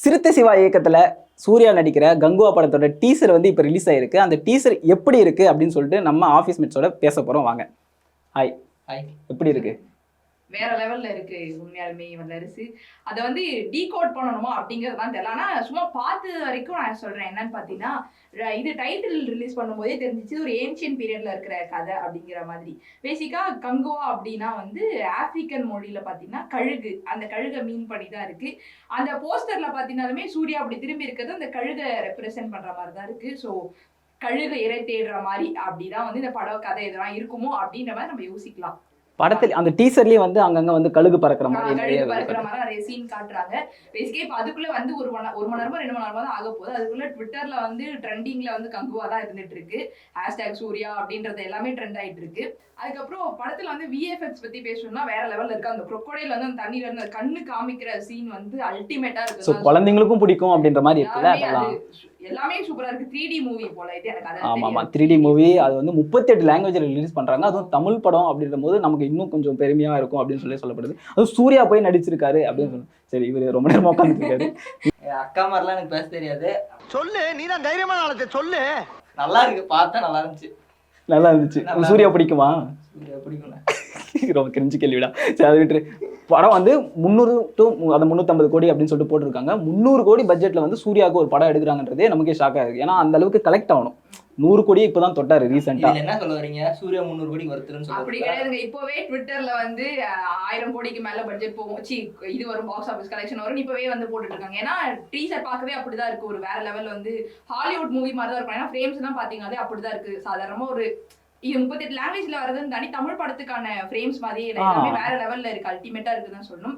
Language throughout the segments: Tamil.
சிறுத்தை சிவா இயக்கத்துல சூர்யா நடிக்கிற கங்குவா படத்தோட டீசர் வந்து இப்போ ரிலீஸ் ஆயிருக்கு. அந்த டீசர் எப்படி இருக்கு அப்படின்னு சொல்லிட்டு நம்ம ஆஃபீஸ் மேட்ஸோட பேச போறோம். வாங்க. ஹாய் ஹாய் எப்படி இருக்கு? வேற லெவல்ல இருக்கு உண்மையாலுமே வல்லரசு அதை வந்து டீகோட் பண்ணணுமா அப்படிங்கிறது தான் தெரியல. ஆனா சும்மா பார்த்து வரைக்கும் நான் சொல்றேன். என்னன்னு பாத்தீங்கன்னா இது டைட்டில் ரிலீஸ் பண்ணும்போதே தெரிஞ்சிச்சு ஒரு ஏன்ஷியன் பீரியட்ல இருக்கிற கதை அப்படிங்கிற மாதிரி. பேசிக்கா கங்குவா அப்படின்னா வந்து ஆப்பிரிக்கன் மொழியில பாத்தீங்கன்னா கழுகு. அந்த கழுகை மீன் பண்ணி தான் இருக்கு. அந்த போஸ்டர்ல பாத்தீங்கன்னாலுமே சூர்யா அப்படி திரும்பி இருக்கிறது அந்த கழுகை ரெப்ரசென்ட் பண்ற மாதிரி தான் இருக்கு. ஸோ கழுகு இறை தேடுற மாதிரி அப்படிதான் வந்து இந்த படம் கதை இதெல்லாம் இருக்குமோ அப்படின்ற மாதிரி நம்ம யோசிக்கலாம். படத்தில் அந்த டீசர்லயே வந்து அங்கங்க வந்து கழுகு பறக்கிற மாதிரி நிறைய நிறைய சீன் காட்டுறாங்க. பேசிக்கே இப்போ அதுக்குள்ள வந்து ஒரு மணி ஒரு மணி நேரமா ரெண்டு மணி நேரமா தான் ஆக போகுது. அதுக்குள்ள ட்விட்டர்ல வந்து ட்ரெண்டிங்ல வந்து கங்குவா தான் இருந்துட்டு இருக்கு. ஹேஷ்டேக் சூர்யா அப்படின்றது எல்லாமே ட்ரெண்ட் ஆயிட்டு இருக்கு. அதுக்கப்புறம் படத்துல வந்து விஎஃப்எக்ஸ் பத்தி பேசணும்னா வேற லெவல்ல இருக்கு. அந்த crocodile வந்து அந்த தண்ணியில இருந்து கண்ணு காமிக்கிற சீன் வந்து அல்டிமேட்டா இருக்கு குழந்தைங்களுக்கும் பிடிக்கும் அப்படின்ற மாதிரி இருக்குல்ல எல்லாமே சூப்பரா இருக்கு. த்ரீ டி மூவி போல. இது எனக்கு ஆமா ஆமா. த்ரீ டி மூவி அது வந்து முப்பத்தெட்டு லாங்குவேஜில் ரிலீஸ் பண்றாங்க. அதுவும் தமிழ் படம் அப்படின்ற போது நமக்கு இன்னும் கொஞ்சம் பெருமையா இருக்கும் அப்படின்னு சொல்லி சொல்லப்படுது. அதுவும் சூர்யா போய் நடிச்சிருக்காரு அப்படின்னு சொல்லி சரி இவர் ரொம்ப நேரமா உட்காந்துருக்காரு அக்கா மாதிரிலாம் எனக்கு பேச தெரியாது. சொல்லு நீ தான் தைரியமான ஆளத்தை சொல்லு. நல்லா இருக்கு பார்த்தா நல்லா இருந்துச்சு. நல்லா இருந்துச்சு. சூர்யா பிடிக்குமா? சூர்யா பிடிக்கும்ல ரொம்ப கிரிஞ்சு கேள்விடா. சரி அது விட்டுரு. படம் வந்து முந்நூறு டு அந்த முந்நூற்றம்பது கோடி அப்படின்னு சொல்லிட்டு போட்டிருக்காங்க. முந்நூறு கோடி பட்ஜெட்ல வந்து சூர்யாவுக்கு ஒரு படம் எடுக்கிறாங்கன்றதே நமக்கே ஷாக்காக இருக்கு ஏன்னா அந்த அளவுக்கு கலெக்ட் ஆகணும். நூறு கோடியே இப்போதான் தொட்டாரு ரீசெண்டா என்ன சொல்ல வரீங்க? சூர்யா முந்நூறு கோடிக்கு வருத்துருன்னு அப்படி சொல்லுங்க கிடையாதுங்க. இப்போவே ட்விட்டர்ல வந்து ஆயிரம் கோடிக்கு மேல பட்ஜெட் போகும். சி இது வரும் பாக்ஸ் ஆஃபீஸ் கலெக்ஷன் வரும். இப்பவே வந்து போட்டுட்டு இருக்காங்க ஏன்னா டீசர் பார்க்கவே அப்படிதான் இருக்கு. ஒரு வேற லெவல் வந்து ஹாலிவுட் மூவி மாதிரி தான் இருக்கும். ஏன்னா ஃப்ரேம்ஸ் எல்லாம் பாத்தீங்கன்னாலே அப்படிதான் இருக்கு. சாதாரணமா ஒரு இது முப்பத்தெட்டு லாங்குவேஜ்ல வரதுன்னு தனி தமிழ் படத்துக்கான ஃப்ரேம்ஸ் மாதிரி எல்லாமே. வேற லெவல்ல இருக்கு. அல்டிமேட்டா இருக்குன்னு சொல்லணும்.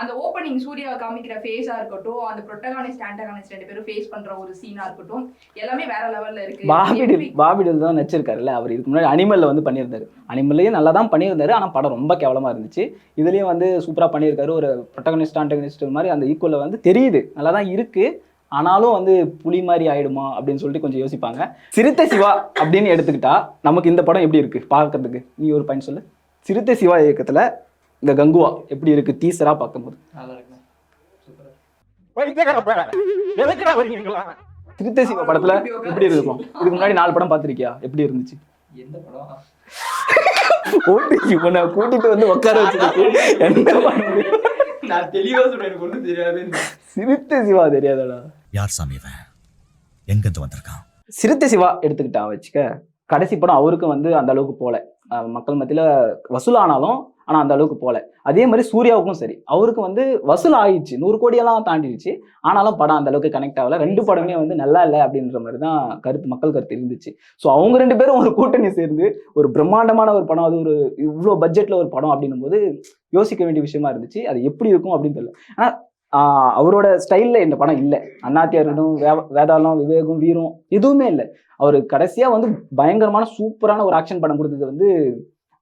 அந்த ஓப்பனிங் சூர்யா காமிக்கிற ஃபேஸா இருக்கட்டும் அந்த ப்ரொட்டகானிஸ்ட் ஆன்டகானிஸ்ட் ரெண்டு பேரும் ஃபேஸ் பண்ற ஒரு சீனா இருக்கட்டும் எல்லாமே வேற லெவல்ல இருக்கு. பாபிடில் பாபிடில் தான் நடிச்சிருக்காருல்ல. அவர் இதுக்கு முன்னாடி அனிமல்ல வந்து பண்ணியிருந்தாரு. அனிமல்லையும் நல்லா தான் பண்ணியிருந்தாரு ஆனால் படம் ரொம்ப கேவலமா இருந்துச்சு. இதுலயும் வந்து சூப்பரா பண்ணியிருக்காரு. ஒரு ப்ரொட்டகனிஸ்ட் ஆண்டகனிஸ்ட் மாதிரி அந்த ஈக்குவலில் வந்து தெரியுது. நல்லா தான் இருக்கு. ஆனாலும் வந்து புலி மாதிரி ஆயிடுமா அப்படின்னு சொல்லிட்டு கொஞ்சம் யோசிப்பாங்க. சிறுத்தை சிவா அப்படின்னு எடுத்துக்கிட்டா நமக்கு இந்த படம் எப்படி இருக்கு? பார்க்கறதுக்கு. நீ ஒரு பாயிண்ட் சொல்லு. சிறுத்தை சிவா இயக்கத்துல இந்த கங்குவா எப்படி இருக்கு? டீசரா பார்க்கும்போது. சிறுத்தை சிவா படத்துல எப்படி இருக்கும் இதுக்கு முன்னாடி நாலு படம் பார்த்திருக்கியா? எப்படி இருந்துச்சு? போட்டு இவனை கூட்டிட்டு வந்து உட்கார வச்சுட்டு என்ன பண்ண முடியும்? நான் தெளிவா சொல்றேன் எனக்கு ஒண்ணும் தெரியாது. சிறுத்தை சிவா தெரியாதடா. யார் சாமி இவன்? எங்கேருந்து வந்திருக்கான்? சிறுத்தை சிவா எடுத்துக்கிட்டா வச்சுக்க. கடைசி படம் அவருக்கும் வந்து அந்த அளவுக்கு போல. மக்கள் மத்தியில் வசூலானாலும் ஆனால் அந்த அளவுக்கு போல. அதே மாதிரி சூர்யாவுக்கும் சரி. அவருக்கு வந்து வசூல் ஆயிடுச்சு. நூறு கோடியெல்லாம் தாண்டிடுச்சு. ஆனாலும் படம் அந்த அளவுக்கு கனெக்ட் ஆகல. ரெண்டு படமே வந்து நல்லா இல்லை அப்படின்ற மாதிரி தான் கருத்து மக்கள் கருத்து இருந்துச்சு. ஸோ அவங்க ரெண்டு பேரும் ஒரு கூட்டணி சேர்ந்து ஒரு பிரம்மாண்டமான ஒரு படம் அது ஒரு இவ்வளோ பட்ஜெட்ல ஒரு படம் அப்படின்னும் போது யோசிக்க வேண்டிய விஷயமா இருந்துச்சு. அது எப்படி இருக்கும் அப்படின்னு தெரியல. ஆனால் அவரோட ஸ்டைல்ல இந்த படம் இல்லை. அண்ணாத்தியா இருக்கட்டும் வே- வேதாளம் விவேகம் வீரம் எதுவுமே இல்லை. அவர் கடைசியா வந்து பயங்கரமான சூப்பரான ஒரு ஆக்ஷன் படம் கொடுத்தது வந்து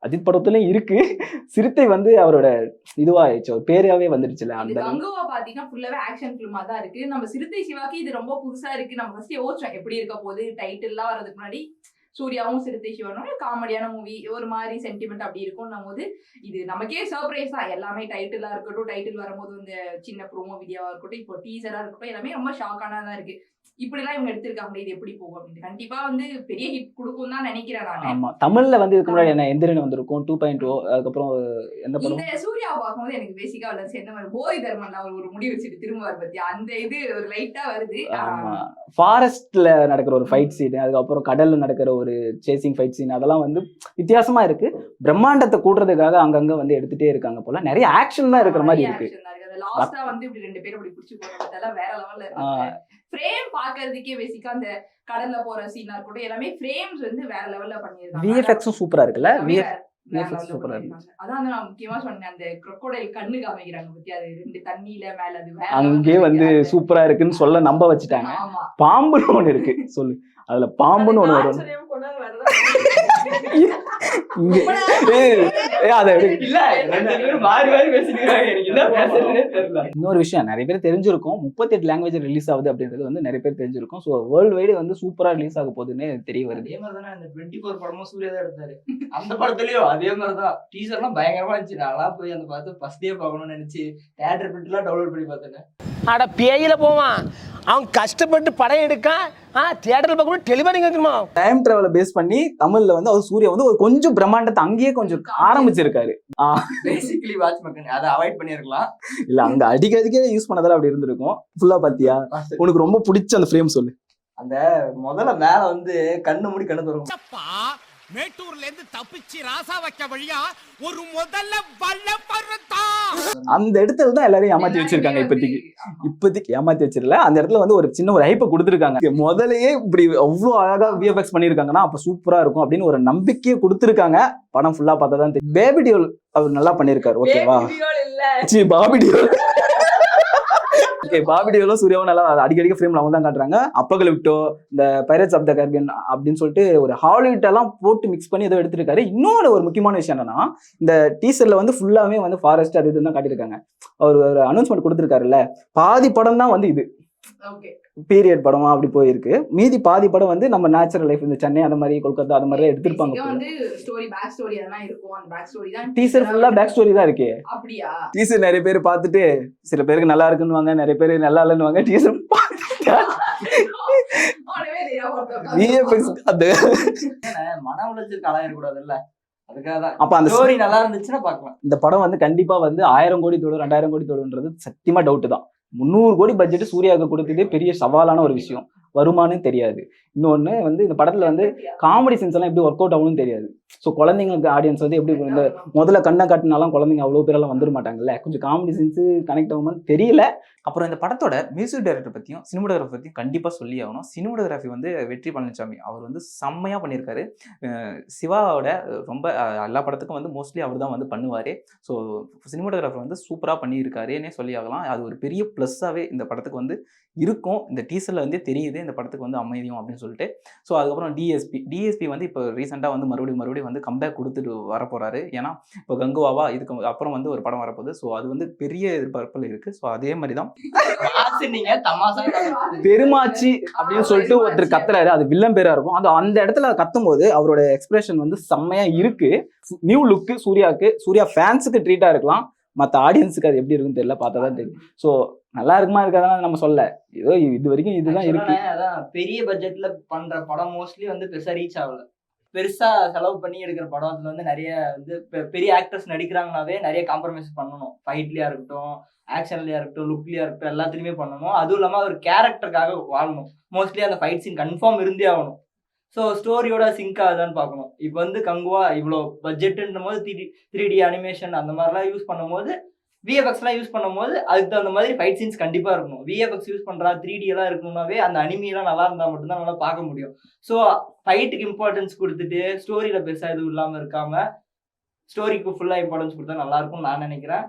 அஜித் படத்துலயும் இருக்கு. சிறுத்தை வந்து அவரோட இதுவாயிடுச்சு. ஒரு பேராவே வந்துடுச்சுல அந்த கங்குவா பாத்தீங்கன்னா ஃபுல்லாவே ஆக்ஷன் ஃபிலிமா தான் இருக்கு. நம்ம சிறுத்தை சிவாக்கு இது ரொம்ப புதுசா இருக்கு. நம்ம ஃபர்ஸ்ட் யோசிச்சோம் எப்படி இருக்க போகுது? டைட்டில்லாம் வர்றதுக்கு முன்னாடி சூர்யாவும் சிறுத்தை சிவனும் காமெடியான மூவி ஒரு மாதிரி சென்டிமெண்ட் அப்படி இருக்கும் போது இது நமக்கே சர்ப்ரைஸ் தான். எல்லாமே டைட்டிலா இருக்கட்டும் டைட்டில் வரும்போது இந்த சின்ன ப்ரோமோ வீடியோவா இருக்கட்டும் இப்போ டீசரா இருக்கட்டும் எல்லாமே ரொம்ப ஷாக்கானதா இருக்கு. இப்படிலாம் இவங்க எடுத்திருக்காங்க இது எப்படி போகும் அப்படின்னு கண்டிப்பா வந்து பெரிய ஹிட் கொடுக்கும் தான் நினைக்கிறேன் நான். ஆமா. தமிழ்ல வந்து இதுக்கு முன்னாடி என்ன எந்திரன் வந்திருக்கும் டூ பாயிண்ட் ஓ அதுக்கப்புறம் எந்த படம்? இந்த சூர்யாவை பார்க்கும்போது எனக்கு பேசிக்கா உள்ள சேர்ந்த மாதிரி போதி தர்மன் அவர் ஒரு முடி வச்சுட்டு திரும்புவார் பத்தியா அந்த இது ஒரு லைட்டா வருது. ஃபாரஸ்ட்ல நடக்கிற ஒரு ஃபைட் சீன் அதுக்கப்புறம் கடல்ல நடக்கிற ஒரு சேசிங் ஃபைட் சீன் அதெல்லாம் வந்து வித்தியாசமா இருக்கு. பிரம்மாண்டத்தை கூட்டுறதுக்காக அங்கங்க வந்து எடுத்துட்டே இருக்காங்க போல. நிறைய ஆக்ஷன் தான் இருக்கிற மாதிரி இருக்கு. லாஸ்டா வந்து இப்படி ரெண்டு பேரும் இப்படி புடிச்சு போறதெல்லாம் வேற லெவல்ல இருக்கு. ஃப்ரேம் பாக்குறதுக்கே பேசிக்கா அந்த கடல்ல போற சீனா இருக்கட்டும் எல்லாமே ஃப்ரேம்ஸ் வந்து வேற லெவல்ல பண்ணிருக்காங்க விஎஃப்எக்ஸும் சூப்பரா இருக்குல்ல? விஎஃப் சூப்பரா. அதான் நான் முக்கியமா சொன்னேன் அந்த crocodile கண்ணு காமிக்கிறாங்க பத்தி அது ரெண்டு தண்ணியில மேல அது அங்கே வந்து. சூப்பரா இருக்குன்னு சொல்ல நம்ப வச்சுட்டாங்க. பாம்புன்னு ஒண்ணு இருக்கு. சொல்லு. அதுல பாம்புன்னு ஒண்ணு வரும். இன்னொரு விஷயம் நிறைய பேர் தெரிஞ்சிருக்கும். முப்பத்தெட்டு லாங்குவேஜ் ரிலீஸ் ஆகுது அப்படின்றது வந்து நிறைய பேர் தெரிஞ்சிருக்கும். ஸோ வேர்ல்டு வைடு வந்து சூப்பரா ரிலீஸ் ஆக போகுதுன்னு தெரிய வருது. அதே மாதிரி தானே அந்த டுவெண்ட்டி ஃபோர் படமும் சூர்யா தான் எடுத்தாரு. அந்த படத்துலயும் அதே மாதிரி தான் டீசர்லாம் பயங்கரமா இருந்துச்சு. நான்லாம் போய் அந்த பார்த்து ஃபர்ஸ்ட் டே பார்க்கணும்னு நினைச்சு தேட்டர் பிரிண்ட்லாம் டவுன்லோட் பண்ணி பார்த்தேன். அட பேயில போவான். அவன் கஷ்டப்பட்டு படம் எடுக்கான். ஆ தியேட்டர்ல பார்க்கணும் தெளிவா நீங்க இருக்கணுமா டைம் டிராவலை பேஸ் பண்ணி தமிழ்ல வந்து அவர் சூர்யா வந்து ஒரு கொஞ்சம் பிரம்மாண்டத்தை அங்கேயே கொஞ்சம் ஆரம்பிச்சிருக்காரு. பேசிக்கலி வாட்ச் மக்கள் அதை அவாய்ட் பண்ணியிருக்கலாம் இல்ல அங்க அடிக்க அடிக்க யூஸ் பண்ணதால அப்படி இருந்திருக்கும். ஃபுல்லா பாத்தியா? உனக்கு ரொம்ப பிடிச்ச அந்த ஃப்ரேம் சொல்லு. அந்த முதல்ல மேல வந்து கண்ணு மூடி கண்ணு திறக்கும். மேட்டூர்ல இருந்து தப்பிச்சு ராசா வைக்க வழியா ஒரு முதல்ல வல்ல பருத்தா. அந்த இடத்துல தான் எல்லாரையும் ஏமாத்தி வச்சிருக்காங்க இப்போதைக்கு. இப்போதைக்கு ஏமாத்தி வச்சிடல. அந்த இடத்துல வந்து ஒரு சின்ன ஒரு ஹைப்பை கொடுத்துருக்காங்க. முதலையே இப்படி அவ்வளோ அழகா விஎஃப்எக்ஸ் பண்ணியிருக்காங்கன்னா அப்போ சூப்பரா இருக்கும் அப்படின்னு ஒரு நம்பிக்கையை கொடுத்துருக்காங்க. படம் ஃபுல்லா பார்த்தா தான் தெரியும். பேபி டியோல் அவர் நல்லா பண்ணியிருக்காரு. ஓகேவா சி பாபி டியோல் ஓகே பாபி டியோலும் சூர்யாவும் நல்லா அடிக்கடிக்க ஃப்ரேம்ல அவங்க தான் காட்டுறாங்க. அப்பகல் விட்டோ இந்த பைரட்ஸ் ஆஃப் த கர்பியன் அப்படின்னு சொல்லிட்டு ஒரு ஹாலிவுட் எல்லாம் போட்டு மிக்ஸ் பண்ணி ஏதோ எடுத்திருக்காரு. இன்னொரு ஒரு முக்கியமான விஷயம் என்னன்னா இந்த டீசர்ல வந்து ஃபுல்லாவே வந்து ஃபாரஸ்ட் அது இதுன்னு தான் காட்டியிருக்காங்க. அவர் ஒரு அனௌன்ஸ்மெண்ட் கொடுத்துருக்காருல்ல. பாதி படம் தான் வந்து இது. பீரியட் படமா அப்படி போயிருக்கு. மீதி பாதி படம் வந்து நம்ம நேச்சுரல் லைஃப் இந்த சென்னை அந்த மாதிரி கொல்கத்தா அந்த மாதிரி எடுத்திருப்பாங்க Basic ஆ வந்து ஸ்டோரி பேக் ஸ்டோரி அதெல்லாம் இருக்கும். அந்த பேக் ஸ்டோரி தான் டீசர் ஃபுல்லா பேக் ஸ்டோரி தான் இருக்கு. அப்படியா? டீசர் நிறைய பேர் பார்த்துட்டு சில பேருக்கு நல்லா இருக்குன்னுவாங்க நிறைய பேர் நல்லா டீசர் தெரியாம ஒருத்தன் உட்கார்ந்து? விஎஃப்எக்ஸ் அந்த மன உளைச்சலுக்கு ஆளாயிடக்கூடாதுல்ல. அதுக்காக தான் அப்ப அந்த ஸ்டோரி நல்லா இருந்துச்சுன்னா பார்க்கலாம். இந்த படம் வந்து கண்டிப்பா வந்து ஆயிரம் கோடி தொடும் ரெண்டாயிரம் கோடி தொடுன்றது சத்தியமா டவுட் தான். முந்நூறு கோடி பட்ஜெட் சூர்யாவுக்கு கொடுத்ததே பெரிய சவாலான ஒரு விஷயம். வருமானு தெரியாது. இன்னொன்னு வந்து இந்த படத்துல வந்து காமெடி சீன்ஸ் எல்லாம் எப்படி ஒர்க் அவுட் ஆகும்னு தெரியாது. ஸோ குழந்தைங்களுக்கு ஆடியன்ஸ் வந்து எப்படி இந்த முதல்ல கண்ணை காட்டினாலும் குழந்தைங்க அவ்வளோ பேரெல்லாம் வந்துட மாட்டாங்கல்ல? கொஞ்சம் காமெடி சீன்ஸ் கனெக்ட் ஆகுமான்னு தெரியல. அப்புறம் இந்த படத்தோட மியூசிக் டைரக்டர் பற்றியும் சினிமோகிராஃபி பற்றியும் கண்டிப்பாக சொல்லி ஆகணும். சினிமோகிராஃபி வந்து வெற்றி பழனிசாமி அவர் வந்து செம்மையாக பண்ணியிருக்காரு. சிவாவோட ரொம்ப எல்லா படத்துக்கும் வந்து மோஸ்ட்லி அவர் தான் வந்து பண்ணுவார். ஸோ சினிமோகிராஃபர் வந்து சூப்பராக பண்ணியிருக்காருன்னே சொல்லி ஆகலாம். அது ஒரு பெரிய ப்ளஸ்ஸாகவே இந்த படத்துக்கு வந்து இருக்கும். இந்த டீசரில் வந்து தெரியுது. இந்த படத்துக்கு வந்து அமைதியும் அப்படின்னு சொல்லிட்டு. ஸோ அதுக்கப்புறம் டிஎஸ்பி டிஎஸ்பி வந்து இப்போ ரீசெண்டாக வந்து மறுபடியும் மறுபடியும் வந்து கம்பேக் கொடுத்துட்டு வரப்போறாரு. ஏன்னா இப்போ கங்குவாவா இதுக்கு அப்புறம் வந்து ஒரு படம் வரப்போகுது. ஸோ அது வந்து பெரிய எதிர்பார்ப்பில் இருக்குது ஸோ அதே மாதிரி தான் பெருமாச்சி அப்படின்னு சொல்லிட்டு ஒருத்தர் கத்துறாரு. அது வில்லன் பேரா இருக்கும். அது அந்த இடத்துல கத்தும் போது அவரோட எக்ஸ்பிரஷன் வந்து செம்மையா இருக்கு. நியூ லுக்கு சூர்யாவுக்கு சூர்யா ஃபேன்ஸுக்கு ட்ரீட்டா இருக்கலாம். மற்ற ஆடியன்ஸுக்கு அது எப்படி இருக்குன்னு தெரியல. பார்த்தா தான் தெரியும். ஸோ நல்லா இருக்குமா இருக்காதான் நம்ம சொல்ல. ஏதோ இது வரைக்கும் இதுதான் இருக்கு. அதான் பெரிய பட்ஜெட்ல பண்ற படம் மோஸ்ட்லி வந்து பெருசா ரீச் ஆகல. பெருசா செலவு பண்ணி எடுக்கிற படத்துல வந்து நிறைய வந்து பெரிய ஆக்டர்ஸ் நடிக்கிறாங்கனாவே நிறைய காம்ப்ரமைஸ் பண்ணணும். ஃபைட்லயா இருக்கட்டும் ஆக்ஷன்லயா இருக்கட்டும் லுக்லயா இருக்கட்டும் எல்லாத்துலயுமே பண்ணணும். அதுவும் இல்லாம ஒரு கேரக்டருக்காக வாழணும். மோஸ்ட்லி அந்த ஃபைட் சீன் கன்ஃபார்ம் இருந்தே ஆகணும். ஸோ ஸ்டோரியோட சிங்க் ஆகுதான்னு பார்க்கணும். இப்போ வந்து கங்குவா இவ்வளோ பட்ஜெட்டுன்ற போது த்ரீ த்ரீ டி அனிமேஷன் அந்த மாதிரிலாம் யூஸ் பண்ணும்போது விஎஃப்எக்ஸ்லாம் யூஸ் பண்ணும்போது அதுக்கு தகுந்த மாதிரி ஃபைட் சீன்ஸ் கண்டிப்பாக இருக்கணும். விஎஃப்எக்ஸ் யூஸ் பண்ணுறா த்ரீ எல்லாம் இருக்கணும்னாவே அந்த அனிமிலாம் நல்லா இருந்தால் மட்டும்தான் நல்லா பார்க்க முடியும். ஸோ ஃபைட்டுக்கு இம்பார்ட்டன்ஸ் கொடுத்துட்டு ஸ்டோரியில் பெருசாக எதுவும் இல்லாமல் இருக்காம ஸ்டோரிக்கு ஃபுல்லாக இம்பார்ட்டன்ஸ் கொடுத்தா நல்லா இருக்கும்னு நான் நினைக்கிறேன்.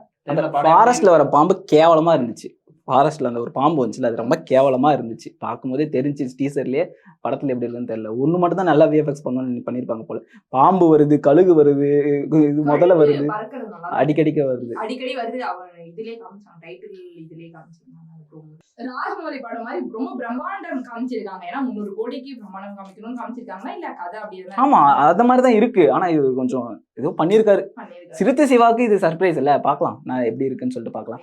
ஃபாரஸ்ட்ல வர பாம்பு கேவலமா இருந்துச்சு. ஃபாரஸ்ட்ல அந்த ஒரு பாம்பு வந்துச்சுல அது ரொம்ப கேவலமா இருந்துச்சு. பார்க்கும்போதே தெரிஞ்சு டீசர்லயே படத்துல எப்படி இருக்குன்னு தெரியல. ஒண்ணு மட்டும் தான் நல்லா விஎஃப்எக்ஸ் பண்ணணும்னு பண்ணிருப்பாங்க போல. பாம்பு வருது கழுகு வருது இது முதல்ல வருது. அடிக்கடிக்க வருது. அடிக்கடி வருது இதுலயே டைட்டில் இதுலயே காமிச்சிருந்தாங்க ராஜமௌலி படம் மாதிரி ரொம்ப பிரம்மாண்டம் காமிச்சிருக்காங்க. ஏன்னா முந்நூறு கோடிக்கு பிரம்மாண்டம் காமிக்கணும்னு காமிச்சிருக்காங்களா இல்ல கதை அப்படியே ஆமா அந்த மாதிரி தான் இருக்கு. ஆனா இது கொஞ்சம் ஏதோ பண்ணிருக்காரு சிறுத்தை சிவாக்கு இது சர்ப்ரைஸ் இல்ல. பார்க்கலாம். நான் எப்படி இருக்குன்னு சொல்லிட்டு பார்ப்போம்.